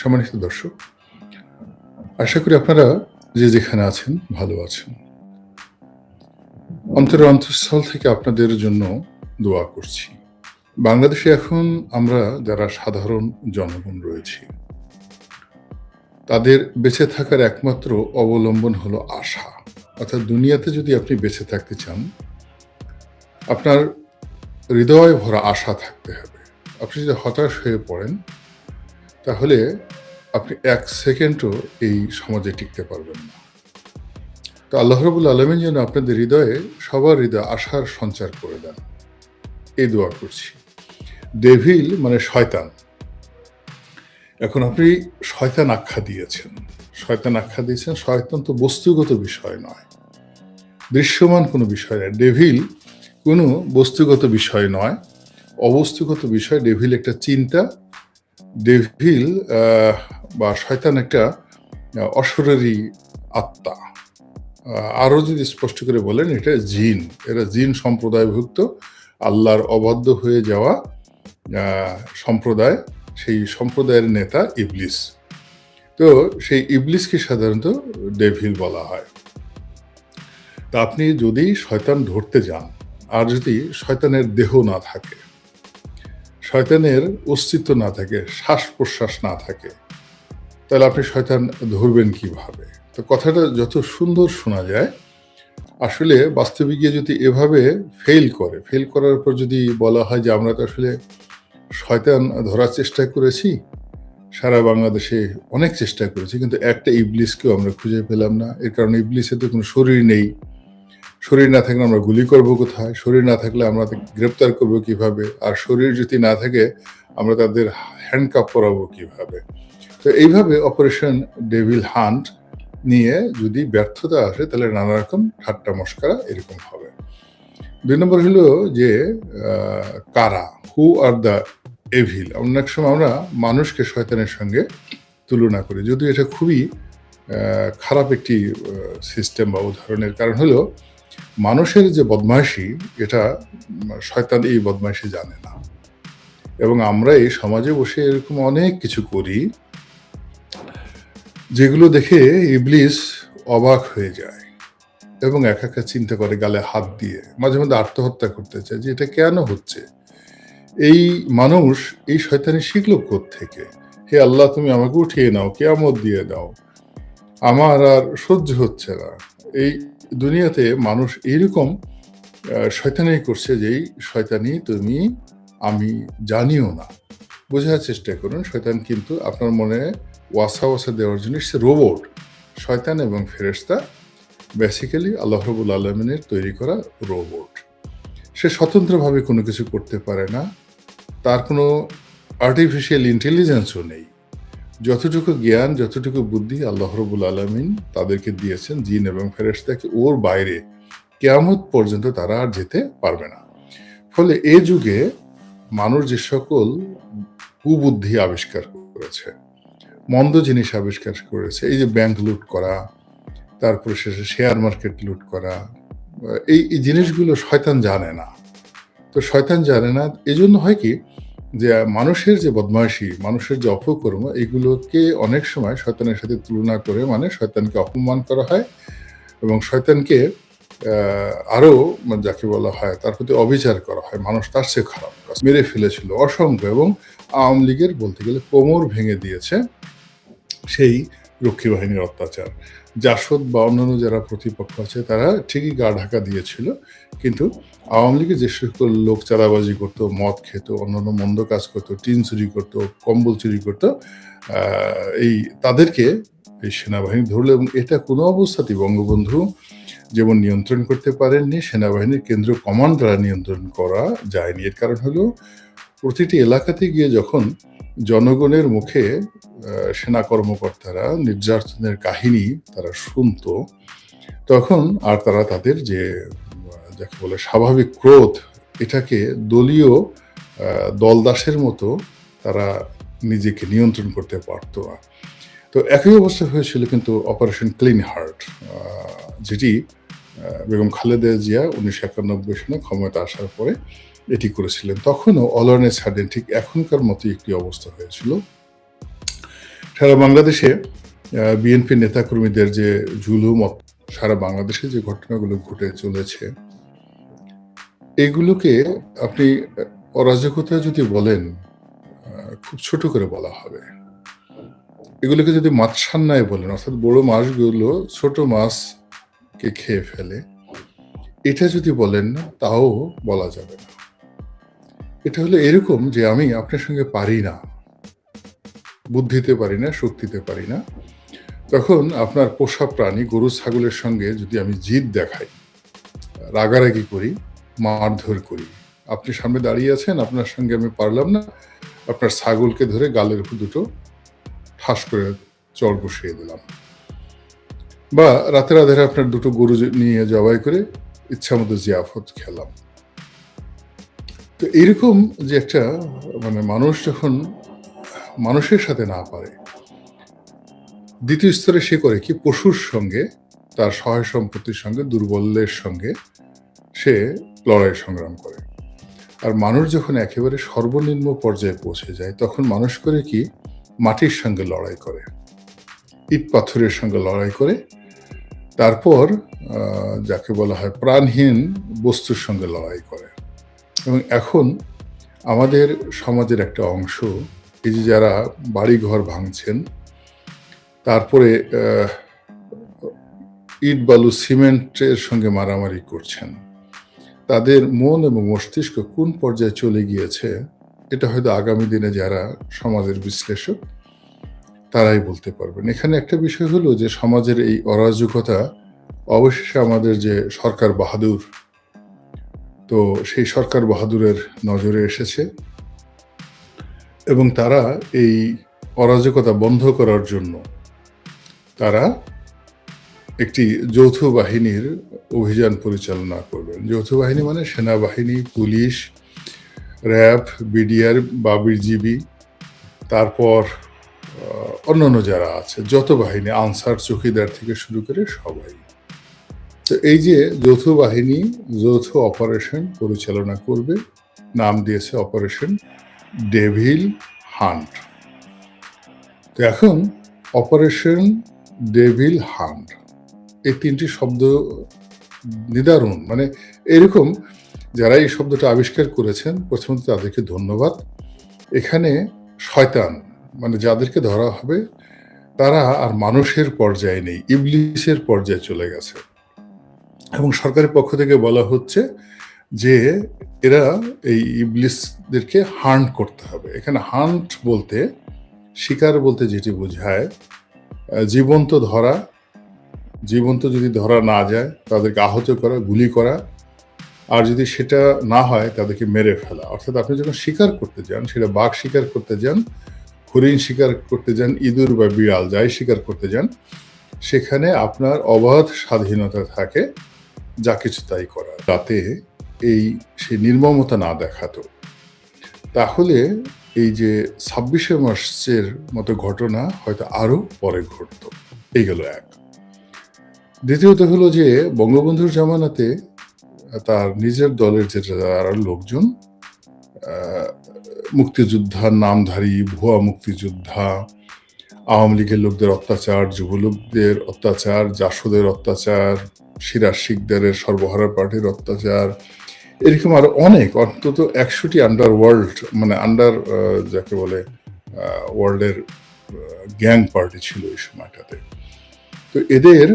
সম্মানিত দর্শক, আশা করি আপনারা যে যেখানে আছেন ভালো আছেন। অন্তরের অন্তঃস্থল থেকে আপনাদের জন্য দোয়া করছি। বাংলাদেশে এখন আমরা যারা সাধারণ জনগণ রয়েছি, তাদের বেঁচে থাকার একমাত্র অবলম্বন হলো আশা। অর্থাৎ দুনিয়াতে যদি আপনি বেঁচে থাকতে চান, আপনার হৃদয় ভরা আশা থাকতে হবে। আপনি যদি হতাশ হয়ে পড়েন, তাহলে আপনি এক সেকেন্ডও এই সমাজে টিকতে পারবেন না। তো আল্লাহ রবুল আলমিন যেন আপনাদের হৃদয়ে সবার হৃদয় আশার সঞ্চার করে দেন। এই দোয়া করছি। ডেভিল মানে শয়তান। এখন আপনি শয়তান আখ্যা দিয়েছেন। শয়তান আখ্যা দিয়েছেন, শয়তান তো বস্তুগত বিষয় নয়। দৃশ্যমান কোনো বিষয় নয়। ডেভিল কোনো বস্তুগত বিষয় নয়। অবস্তুগত বিষয়, ডেভিল একটা চিন্তা, ডেভিল বা শয়তান একটা অশরীরী আত্মা। আরও যদি স্পষ্ট করে বলেন, এটা জিন। এরা জিন সম্প্রদায়ভুক্ত, আল্লাহর অবাধ্য হয়ে যাওয়া সম্প্রদায়। সেই সম্প্রদায়ের নেতা ইবলিস। তো সেই ইবলিসকে সাধারণত ডেভিল বলা হয়। তা আপনি যদি শয়তান ধরতে যান আর যদি শয়তানের দেহ না থাকে, শয়তানের অস্তিত্ব না থাকে শ্বাস প্রশ্বাস না থাকে, তাহলে আপনি শয়তান ধরবেন কীভাবে? তো কথাটা যত সুন্দর শোনা যায়, আসলে বাস্তবে গিয়ে যদি এভাবে ফেল করে ফেল করার পর যদি বলা হয় যে আমরা তো আসলে শয়তান ধরার চেষ্টা করেছি, সারা বাংলাদেশে অনেক চেষ্টা করেছি, কিন্তু একটা ইবলিসকেও আমরা খুঁজে পেলাম না। এর কারণে ইবলিসের তো কোনো শরীর নেই। শরীর না থাকলে আমরা গুলি করব কোথায়? শরীর না থাকলে আমরা গ্রেপ্তার করব কীভাবে? আর শরীর যদি না থাকে, আমরা তাদের হ্যান্ডকাপ করাবো কীভাবে? তো এইভাবে অপারেশন ডেভিল হান্ট নিয়ে যদি ব্যর্থতা আসে, তাহলে নানা রকম ঠাট্টা মস্কারা এরকম হবে। দুই নম্বর হলো যে কারা? হু আর দ্য এভিল অনেক সময় আমরা মানুষকে শয়তানের সঙ্গে তুলনা করি। যদিও এটা খুবই খারাপ একটি সিস্টেম বা উদাহরণের কারণ হলো মানুষের যে বদমাইশি, এটা শয়তান এই বদমাইশি জানে না। এবং আমরা এই সমাজে বসে এরকম অনেক কিছু করি, যেগুলো দেখে ইবলিস অবাক হয়ে যায় এবং একা একা চিন্তা করে গালে হাত দিয়ে, মাঝে মধ্যে আত্মহত্যা করতে চায় যে এটা কেন হচ্ছে? এই মানুষ, এই শয়তানি শিখলো থেকে হে আল্লাহ, তুমি আমাকে উঠিয়ে নাও, কেয়ামত দিয়ে দাও। আমার আর সহ্য হচ্ছে না। এই দুনিয়াতে মানুষ এইরকম আহ, শয়তানি করছে যেই শয়তানি তুমি আমি জানিও না। বোঝার চেষ্টা করুন শয়তান কিন্তু আপনার মনে ওয়াসা ওয়াসা দেওয়ার জন্য সে রোবট। শয়তান এবং ফেরেশতা বেসিক্যালি আল্লাহ রবুল আলমিনের তৈরি করা রোবট। সে স্বতন্ত্রভাবে কোনো কিছু করতে পারে না তার কোনো আর্টিফিশিয়াল ইন্টেলিজেন্সও নেই। যতটুকু জ্ঞান, যতটুকু বুদ্ধি আল্লাহ রবুল আলমিন তাদেরকে দিয়েছেন, জিন এবং ফেরেশতাকে ওর বাইরে কেয়ামত পর্যন্ত তারা আর যেতে পারবে না। ফলে এ যুগে মানুষ যে সকল কুবুদ্ধি আবিষ্কার করেছে, মন্দ জিনিস আবিষ্কার করেছে, এই যে ব্যাংক লুট করা, তারপরে শেষে শেয়ার মার্কেট লুট করা, এই জিনিসগুলো শয়তান জানে না। তো শয়তান জানে না এই জন্য হয় কি যে মানুষের যে বদমাইশি মানুষের যে অপকর্ম, এগুলোকে অনেক সময় শয়তানের সাথে তুলনা করে মানে শয়তানকে অপমান করা হয় এবং শয়তানকে আরও যাকে বলা হয় তার প্রতি অবিচার করা হয়। মানুষ তার চেয়ে খারাপ। কাজ মেরে ফেলেছিল অসংখ্য এবং আওয়ামী লীগের বলতে গেলে কোমর ভেঙে দিয়েছে সেই রক্ষী বাহিনীর অত্যাচার। জাসদ বা অন্যান্য যারা প্রতিপক্ষ আছে, তারা ঠিকই গা ঢাকা দিয়েছিল। কিন্তু আওয়ামী লীগের যে সকল লোক চাঁদাবাজি করতো, মদ খেত, অন্যান্য মন্দ কাজ করতো, টিন চুরি করতো, কম্বল চুরি করতো এই তাদেরকে এই সেনাবাহিনী ধরলো এবং এটা কোনো অবস্থাতেই বঙ্গবন্ধু যেমন নিয়ন্ত্রণ করতে পারেননি, সেনাবাহিনীর কেন্দ্র কমান্ড দ্বারা নিয়ন্ত্রণ করা যায়নি। এর কারণ হলো, প্রতিটি এলাকাতে গিয়ে যখন জনগণের মুখে সেনা কর্মকর্তারা নির্যাতনের কাহিনী তারা শুনতো। তখন আর তারা তাদের যে, যাকে বলে স্বাভাবিক ক্রোধ, এটাকে দলীয় দলদাসের মতো তারা নিজেকে নিয়ন্ত্রণ করতে পারতো না। তো একই অবস্থা হয়েছিল কিন্তু অপারেশন ক্লিন হার্ট যেটি বেগম খালেদা জিয়া উনিশশো একানব্বই সনে ক্ষমতা আসার পরে এটি করেছিলেন। তখনও অলরনে ছাড়েন ঠিক এখনকার মতো একটি অবস্থা হয়েছিল। সারা বাংলাদেশে বিএনপি নেতাকর্মীদের যে জুলুম, সারা বাংলাদেশে যে ঘটনাগুলো ঘটে চলেছে, এগুলোকে আপনি অরাজকতা যদি বলেন খুব ছোট করে বলা হবে। এগুলোকে যদি মাছসান্নায় বলেন, অর্থাৎ বড় মাছগুলো ছোট মাছকে খেয়ে ফেলে? এটা যদি বলেন না, তাও বলা যাবে না। এটা হলো এরকম যে আমি আপনার সঙ্গে পারি না। বুদ্ধিতে পারি না, শক্তিতে পারি না। তখন আপনার পোষা প্রাণী, গরু, ছাগলের সঙ্গে যদি আমি জিদ দেখাই, রাগারাগি করি, মারধর করি, আপনি সামনে দাঁড়িয়ে আছেন, আপনার সঙ্গে আমি পারলাম না, আপনার ছাগলকে ধরে গালের উপর দুটো ঠাস করে চড় বসিয়ে দিলাম। বা রাতের আধারে আপনার দুটো গরু নিয়ে জবাই করে ইচ্ছা মতো জিয়াফত খেলাম। তো এইরকম যে একটা মানে মানুষ যখন মানুষের সাথে না পারে, দ্বিতীয় স্তরে সে করে কি পশুর সঙ্গে, তার সহায় সম্পত্তির সঙ্গে দুর্বলের সঙ্গে সে লড়াই সংগ্রাম করে। আর মানুষ যখন একেবারে সর্বনিম্ন পর্যায়ে পৌঁছে যায়, তখন মানুষ করে কি মাটির সঙ্গে লড়াই করে ইট পাথরের সঙ্গে লড়াই করে তারপর যাকে বলা হয় প্রাণহীন বস্তুর সঙ্গে লড়াই করে। এবং এখন আমাদের সমাজের একটা অংশ, এই যে যারা বাড়ি ঘর ভাঙছেন, তারপরে ইট, বালু, সিমেন্টের সঙ্গে মারামারি করছেন, তাদের মন এবং মস্তিষ্ক কোন পর্যায়ে চলে গিয়েছে, এটা হয়তো আগামী দিনে যারা সমাজের বিশ্লেষক তারাই বলতে পারবেন। এখানে একটা বিষয় হলো যে সমাজের এই অরাজকতা, অবশেষে আমাদের যে সরকার বাহাদুর, তো সেই সরকার বাহাদুরের নজরে এসেছে এবং তারা এই অরাজকতা বন্ধ করার জন্য তারা একটি যৌথ বাহিনীর অভিযান পরিচালনা করবেন। যৌথ বাহিনী মানে সেনাবাহিনী, পুলিশ, র্যাব, বিডিআর বা বিজিবি তারপর অন্যান্য যারা আছে যত বাহিনী, আনসার, চৌকিদার থেকে শুরু করে সবাই। তো এই যে যৌথ বাহিনী, যৌথ অপারেশন পরিচালনা করবে, নাম দিয়েছে অপারেশন ডেভিল হান্ট। তো এখন অপারেশন ডেভিল হান্ট, এই তিনটি শব্দ নিদারুণ। মানে এরকম যারা এই শব্দটা আবিষ্কার করেছেন, প্রথমত তাদেরকে ধন্যবাদ। এখানে শয়তান মানে যাদেরকে ধরা হবে, তারা আর মানুষের পর্যায়ে নেই, ইবলিসের পর্যায়ে চলে গেছে। এবং সরকারের পক্ষ থেকে বলা হচ্ছে যে এরা এই ইবলিসদেরকে হান্ট করতে হবে। এখানে হান্ট বলতে, শিকার বলতে যেটি বোঝায় জীবন্ত ধরা, জীবন্ত যদি ধরা না যায়, তাদেরকে আহত করা, গুলি করা, আর যদি সেটা না হয়, তাদেরকে মেরে ফেলা। অর্থাৎ আপনি যখন শিকার করতে যান, সেটা বাঘ শিকার করতে যান হরিণ শিকার করতে যান, ইঁদুর বা বিড়াল যাই শিকার করতে যান, সেখানে আপনার অবাধ স্বাধীনতা থাকে, যা কিছু তাই করা তাতে এই সেই নির্মমতা না দেখাতো। তাহলে এই যে ছাব্বিশে মার্চের মতো ঘটনা হয়তো আরও পরে ঘটতো। এই গেল এক। দ্বিতীয়ত হলো যে বঙ্গবন্ধুর জামানাতে তার নিজের দলের যে যারা লোকজন মুক্তিযোদ্ধার নামধারী, ভুয়া মুক্তিযোদ্ধা, আওয়ামী লীগের লোকদের অত্যাচার, যুবলোকদের অত্যাচার, জাসদের অত্যাচার সিরাজ শিকদারের সর্বহারা পার্টির অত্যাচার, এরকম আরও অনেক, অন্তত একশোটি আন্ডার ওয়ার্ল্ড মানে আন্ডার যাকে বলে ওয়ার্ল্ডের গ্যাং পার্টি ছিল এই সময়টাতে। তো এদের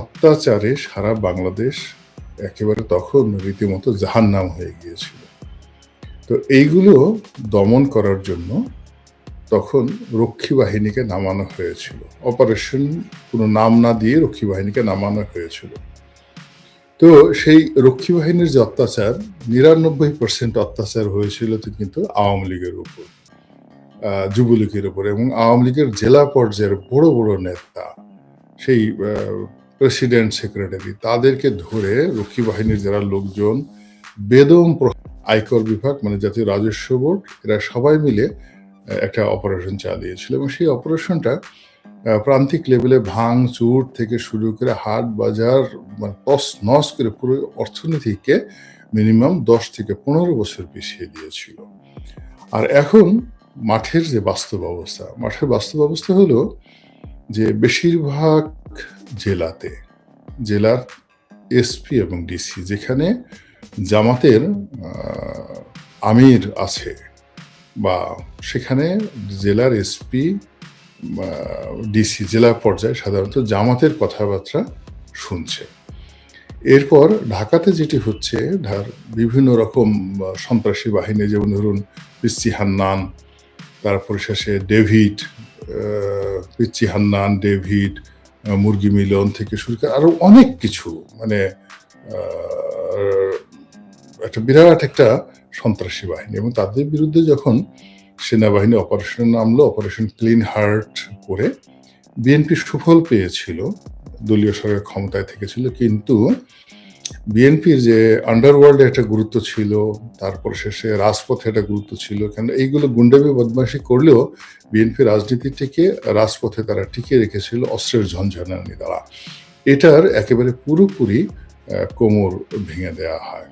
অত্যাচারে সারা বাংলাদেশ একেবারে তখন রীতিমতো জাহান্নাম হয়ে গিয়েছিল। তো এইগুলো দমন করার জন্য তখন রক্ষী বাহিনীকে নামানো হয়েছিল। অপারেশন কোনো নাম না দিয়ে রক্ষী বাহিনীকে নামানো হয়েছিল। তো সেই রক্ষী বাহিনীর যে অত্যাচার, নিরানব্বই পার্সেন্ট অত্যাচার হয়েছিল কিন্তু আওয়ামী লীগের উপর যুবলীগের উপর এবং আওয়ামী লীগের জেলা পর্যায়ের বড় বড় নেতা সেই প্রেসিডেন্ট সেক্রেটারি তাদেরকে ধরে রক্ষী বাহিনীর যারা লোকজন বেদম আয়কর বিভাগ মানে জাতীয় রাজস্ব বোর্ড, এরা সবাই মিলে একটা অপারেশন চালিয়েছিল এবং সেই অপারেশনটা প্রান্তিক লেভেলে ভাঙ, চুর থেকে শুরু করে হাট বাজার মানে টস নস করে পুরো অর্থনীতিকে মিনিমাম দশ থেকে পনেরো বছর পিছিয়ে দিয়েছিল। আর এখন মাঠের যে বাস্তব অবস্থা, মাঠের বাস্তব অবস্থা হলো যে বেশিরভাগ জেলাতে, জেলার এসপি এবং ডিসি যেখানে জামাতের আমির আছে বা সেখানে জেলার এসপি ডিসি, জেলা পর্যায়ে সাধারণত জামাতের কথাবার্তা শুনছে। এরপর ঢাকাতে যেটি হচ্ছে বিভিন্ন রকম সন্ত্রাসী বাহিনী, যেমন ধরুন পিচ্চি হান্নান, তারপর শেষে ডেভিড পিচ্চি হান্নান, ডেভিড, মুরগি মিলন থেকে শুরু করে আরও অনেক কিছু মানে একটা বিরাট একটা সন্ত্রাসী বাহিনী এবং তাদের বিরুদ্ধে যখন সেনাবাহিনী অপারেশন নামলো অপারেশন ক্লিন হার্ট করে বিএনপি সুফল পেয়েছিল, দলীয় সরকার ক্ষমতায় থেকেছিল, কিন্তু বিএনপির যে আন্ডারওয়ার্ল্ডে একটা গুরুত্ব ছিল, তারপর শেষে রাজপথে একটা গুরুত্ব ছিল, কেন এইগুলো গুন্ডামি, বদমাশি করলেও বিএনপি রাজনীতিটিকে রাজপথে তারা টিকিয়ে রেখেছিল, অস্ত্রের ঝঞ্ঝানি দ্বারা। এটার একেবারে পুরোপুরি কোমর ভেঙে দেওয়া হয়।